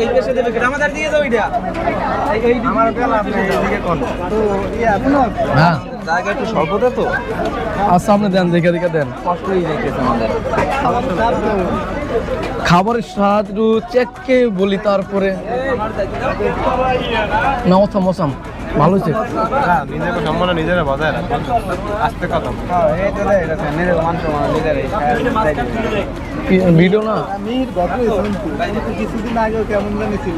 এই পেশে দেবে আমাদের দিয়ে যাও এটা। আমার বেলা আপনি এইদিকে কোন? তো ইয়া হ্যাঁ জায়গা একটু স্বল্পতা তো। আচ্ছা আপনি দেন দেখে দেখে দেন। কষ্ট আমাদের। খাবারের স্বাদ একটু চেককে বলি তারপরে। না ওসাম ভালো হয়েছে নিজেকে সম্মান নিজেরা বজায় রাখো আস্তে কথা হ্যাঁ ভিডিও না? আমি গত কিন্তু কিছুদিন আগেও কেমন জানি ছিল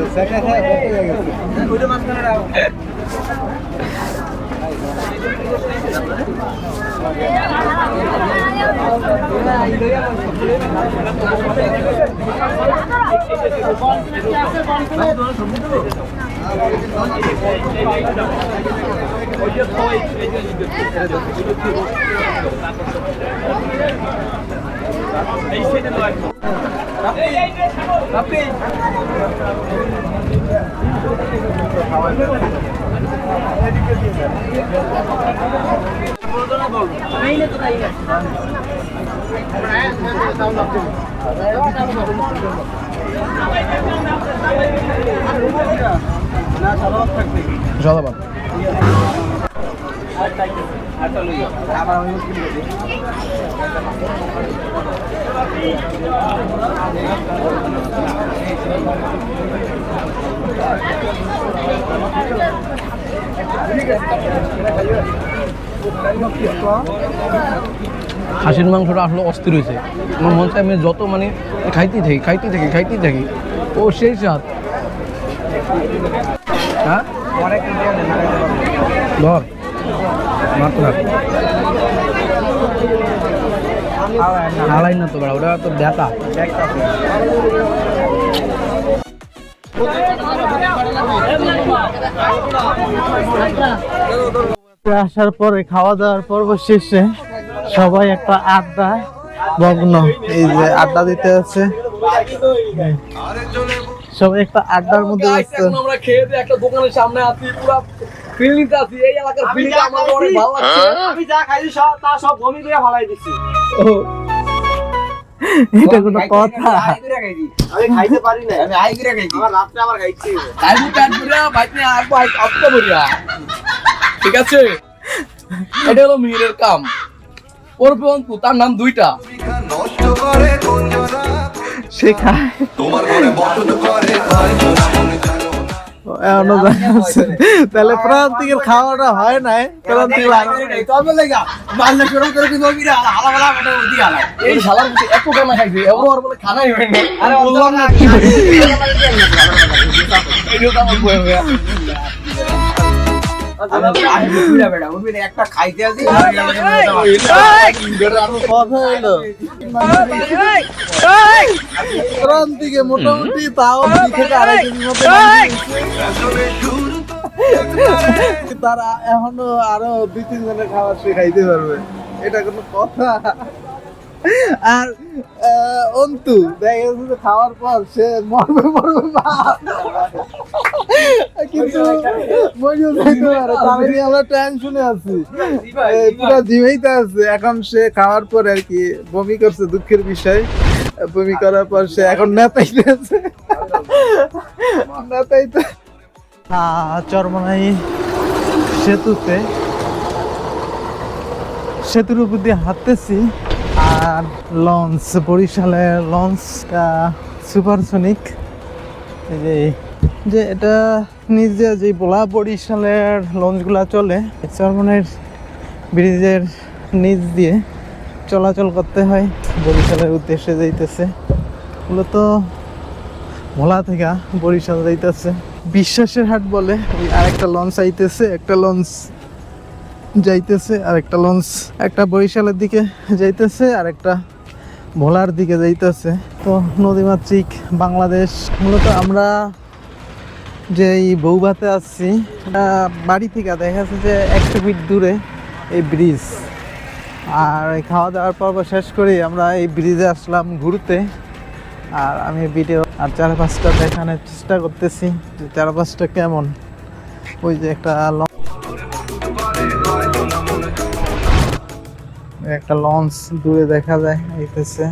সেটা খায় গত হয়ে গেছে ওইটা মাঝখানে রাখো সদাবাদ আবার আমি মুশকিল করি খাসির মাংসটা আসলে অস্থির হয়েছে। আমার মন চায় আমি যত মানে খাইতেই থাকি খাইতেই থাকি খাইতেই থাকি। ও সেই স্বাদ। হ্যাঁ? অনেক ইন্ডিয়া নেই হালাই না তো বেড়া ওটা তো ব্যথা। আসার পরে খাওয়া দাওয়ার পর্ব শেষে সবাই একটা আড্ডা ভগ্ন। এই যে আড্ডা দিতে আছে। সবাই একটা আড্ডার মধ্যে ব্যস্ত। আমরা খেয়ে দিয়ে একটা দোকানের সামনে আছি পুরো ফিলিংস আছি। এই এলাকার আমার অনেক ভালো লাগছে। আমি যা খাইছি সব তা সব বমি করে ফলাই দিছি। এটা কোনো কথা। আমি খাইতে পারি না। আমি আই করে খাইছি। আমার আবার খাইছি। তাই বু প্যান্ট পুরা বাইক নিয়ে আসব আসতে বলিয়া ঠিক আছে? এটা হলো মিহিরের কাম। ওর পর্যন্ত তার নাম দুইটা। নষ্ট করে কোনজনা তোমার ঘরে বসত করে মনে। তাহলে প্রান্তিকের খাওয়াটা হয় নাই প্রান্তিক এই শালার এত খানা খাইছে এবার আর বলে খানাই হয়নি আরে বললাম না একটা খাইতে আসি কথা মোটামুটি তাও দুই থেকে আড়াই কেজির মতো তারা এখনও আরও দুই তিন জনের খাবার সে খাইতে পারবে। এটা কোনো কথা। আর আহ, অন্তু দেখা গেছে খাওয়ার পর সে মরবে মরবে। এখন সে খাওয়ার পর আর কি বমি করছে দুঃখের বিষয়। বমি করার পর সে এখন নেতাইতে আছে। সেতুতে। সেতুর উপর দিয়ে হাঁটতেছি। আর লঞ্চ, বরিশালের লঞ্চ সুপারসনিক এই যে যে এটা নিজে যে বলা বরিশালের লঞ্চগুলা চলে চরমনের ব্রিজের নিচ দিয়ে চলাচল করতে হয়, বরিশালের উদ্দেশ্যে যাইতেছে। মূলত ভোলা থেকে বরিশাল যাইতেছে। বিশ্বাসের হাট বলে, ওই আরেকটা লঞ্চ আইতেছে, একটা লঞ্চ যাইতেছে আর একটা লঞ্চ, একটা বরিশালের দিকে যাইতেছে আর একটা ভোলার দিকে যাইতেছে। তো নদীমাতৃক বাংলাদেশ। মূলত আমরা যে এই বৌভাতে আসছি বাড়ি থেকে, দেখা যাচ্ছে যে একশো ফিট দূরে এই ব্রিজ আর খাওয়া দাওয়ার পর্ব শেষ করে, আমরা এই ব্রিজে আসলাম ঘুরতে। আর আমি ভিডিও আর চারপাশটা দেখানোর চেষ্টা করতেছি যে চারপাশটা কেমন। ওই যে একটা একটা লঞ্চ দূরে দেখা যায়, এইতেছে।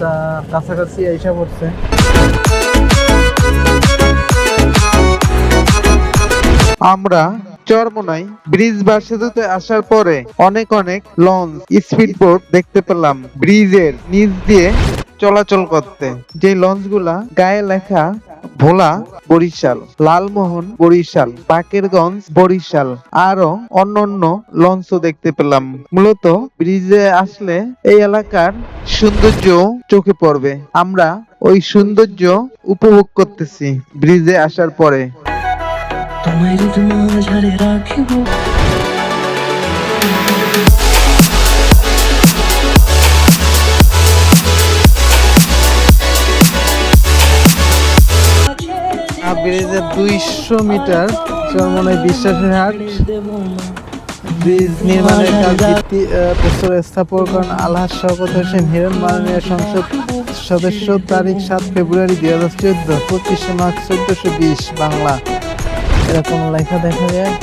বলতেছে কাছাকাছি এসে পড়ছে। আমরা চরমোনাই ব্রিজ বা সেতুতে আসার পরে অনেক অনেক লঞ্চ স্পিড বোট দেখতে পেলাম। ব্রিজের নিচ দিয়ে চলাচল করতে। যে লঞ্চগুলা গায়ে লেখা ভোলা বরিশাল, লালমোহন বরিশাল, পাকেরগঞ্জ বরিশাল, আরও অন্যান্য লঞ্চও দেখতে পেলাম। মূলত ব্রিজে আসলে এই এলাকার সৌন্দর্য চোখে পড়বে। আমরা ওই সৌন্দর্য উপভোগ করতেছি ব্রিজে আসার পরে। তোমার রাখিব। ব্রিজের দুইশো মিটার চরমনাই বিশ্বাসের হাট। ব্রিজ নির্মাণের কাজ ভিত্তি প্রস্তর স্থাপন আলহাজ শওকত হোসেন হিরণ, মাননীয় সংসদ সদস্য, তারিখ সাত ফেব্রুয়ারি দুই হাজার চোদ্দ, পঁচিশে মার্চ চোদ্দশো বিশ, বাংলা। এরকম লেখা দেখা যায়।